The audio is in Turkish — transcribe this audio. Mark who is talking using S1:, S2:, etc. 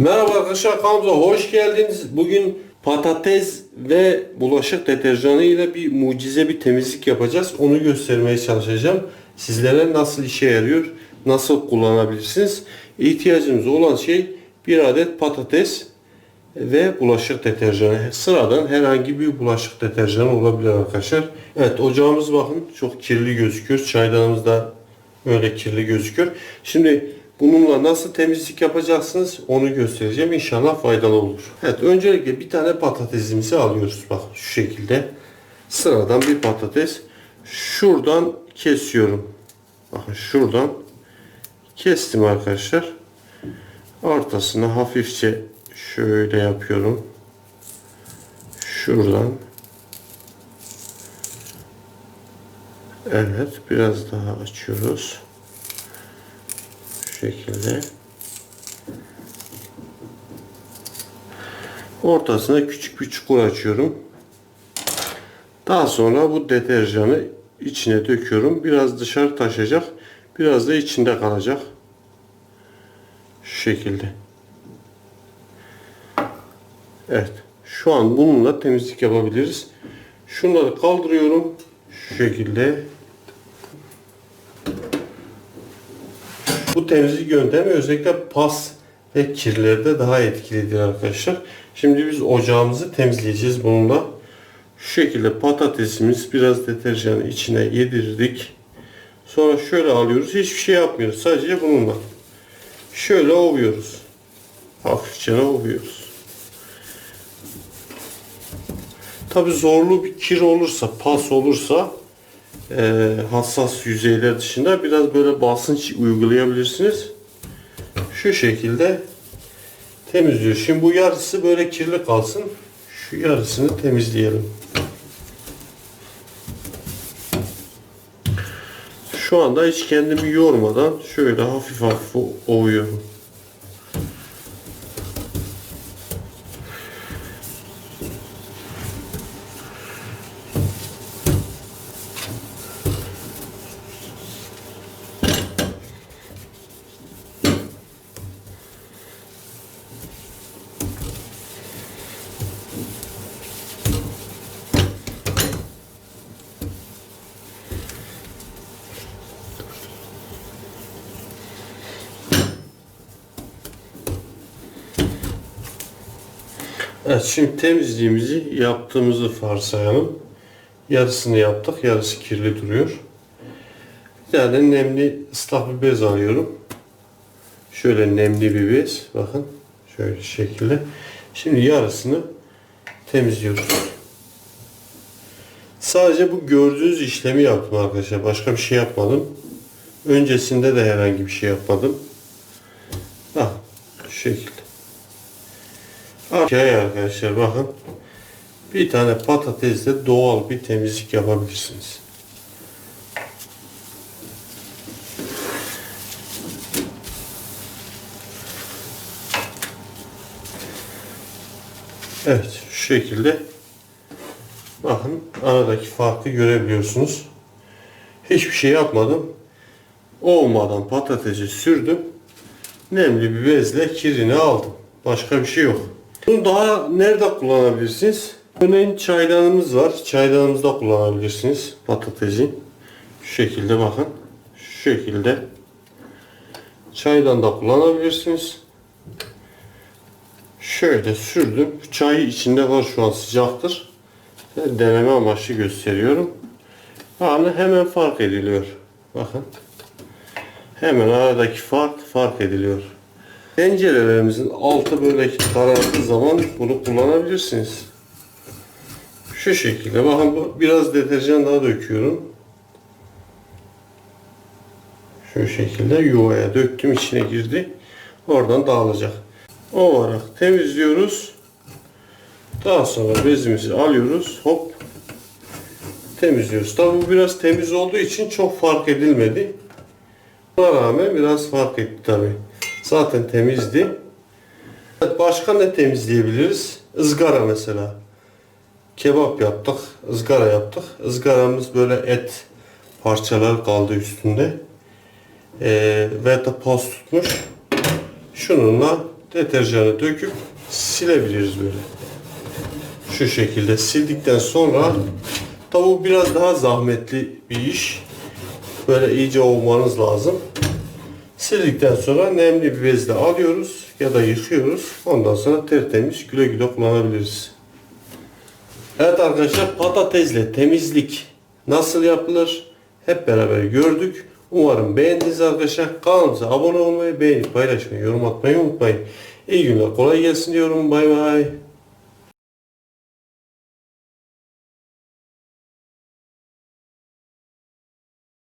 S1: Merhaba arkadaşlar kanalımıza hoş geldiniz. Bugün patates ve bulaşık deterjanı ile bir mucize bir temizlik yapacağız. Onu göstermeye çalışacağım. Sizlere nasıl işe yarıyor, nasıl kullanabilirsiniz. İhtiyacımız olan şey bir adet patates ve bulaşık deterjanı. Sıradan herhangi bir bulaşık deterjanı olabilir arkadaşlar. Evet ocağımız bakın çok kirli gözüküyor. Çaydanımız da öyle kirli gözüküyor. Şimdi bununla nasıl temizlik yapacaksınız onu göstereceğim. İnşallah faydalı olur. Evet öncelikle bir tane patatesimizi alıyoruz. Bak şu şekilde. Sıradan bir patates. Şuradan kesiyorum. Bakın şuradan kestim arkadaşlar. Ortasına hafifçe şöyle yapıyorum. Şuradan. Evet biraz daha açıyoruz. Şekilde. Ortasına küçük bir çukur açıyorum. Daha sonra bu deterjanı içine döküyorum. Biraz dışarı taşacak. Biraz da içinde kalacak. Şu şekilde. Evet. Şu an bununla temizlik yapabiliriz. Şunları kaldırıyorum. Şu şekilde. Bu temizlik yöntemi özellikle pas ve kirlerde daha etkilidir arkadaşlar. Şimdi biz ocağımızı temizleyeceğiz bununla. Şu şekilde patatesimiz biraz deterjanı içine yedirdik. Sonra şöyle alıyoruz. Hiçbir şey yapmıyoruz. Sadece bununla. Şöyle ovuyoruz. Hafifçe ovuyoruz. Tabi zorlu bir kir olursa, pas olursa e, hassas yüzeyler dışında biraz böyle basınç uygulayabilirsiniz. Şu şekilde temizliyor. Şimdi bu yarısı böyle kirli kalsın. Şu yarısını temizleyelim. Şu anda hiç kendimi yormadan şöyle hafif hafif ovuyorum. Evet şimdi temizliğimizi yaptığımızı varsayalım. Yarısını yaptık. Yarısı kirli duruyor. Bir tane nemli ıslak bir bez alıyorum. Şöyle nemli bir bez. Bakın. Şöyle şekilde. Şimdi yarısını temizliyoruz. Sadece bu gördüğünüz işlemi yaptım arkadaşlar. Başka bir şey yapmadım. Öncesinde de herhangi bir şey yapmadım. Bak şu şekilde. Okey arkadaşlar bakın. Bir tane patatesle doğal bir temizlik yapabilirsiniz. Evet şu şekilde bakın aradaki farkı görebiliyorsunuz. Hiçbir şey yapmadım. Olmadan patatesi sürdüm. Nemli bir bezle kirini aldım. Başka bir şey yok. Bunu daha nerede kullanabilirsiniz? Örneğin çaydanımız var. Çaydanımızda kullanabilirsiniz patatesi. Şu şekilde bakın. Şu şekilde. Çaydan da kullanabilirsiniz. Şöyle sürdüm. Çay içinde var şu an sıcaktır. Deneme amaçlı gösteriyorum. Yani hemen fark ediliyor. Bakın. Hemen aradaki fark fark ediliyor. Tencerelerimizin altı böyle karardığı zaman bunu kullanabilirsiniz. Şu şekilde. Bakın biraz deterjan daha döküyorum. Şu şekilde yuvaya döktüm içine girdi. Oradan dağılacak. Olarak temizliyoruz. Daha sonra bezimizi alıyoruz. Hop temizliyoruz. Tabi bu biraz temiz olduğu için çok fark edilmedi. Buna rağmen biraz fark etti tabi. Zaten temizdi. Başka ne temizleyebiliriz? Izgara mesela. Kebap yaptık, ızgara yaptık. Izgaramız böyle et parçalar kaldı üstünde. Ee, ve de pas tutmuş. Şununla deterjanı döküp silebiliriz böyle. Şu şekilde sildikten sonra tavuğu biraz daha zahmetli bir iş. Böyle iyice ovmanız lazım. Sildikten sonra nemli bir bezle alıyoruz ya da yıkıyoruz. Ondan sonra tertemiz güle güle kullanabiliriz. Evet arkadaşlar patatesle temizlik nasıl yapılır hep beraber gördük. Umarım beğendiniz arkadaşlar. Kanalımıza abone olmayı, beğenip paylaşmayı, yorum atmayı unutmayın. İyi günler, kolay gelsin diyorum. Bay bay.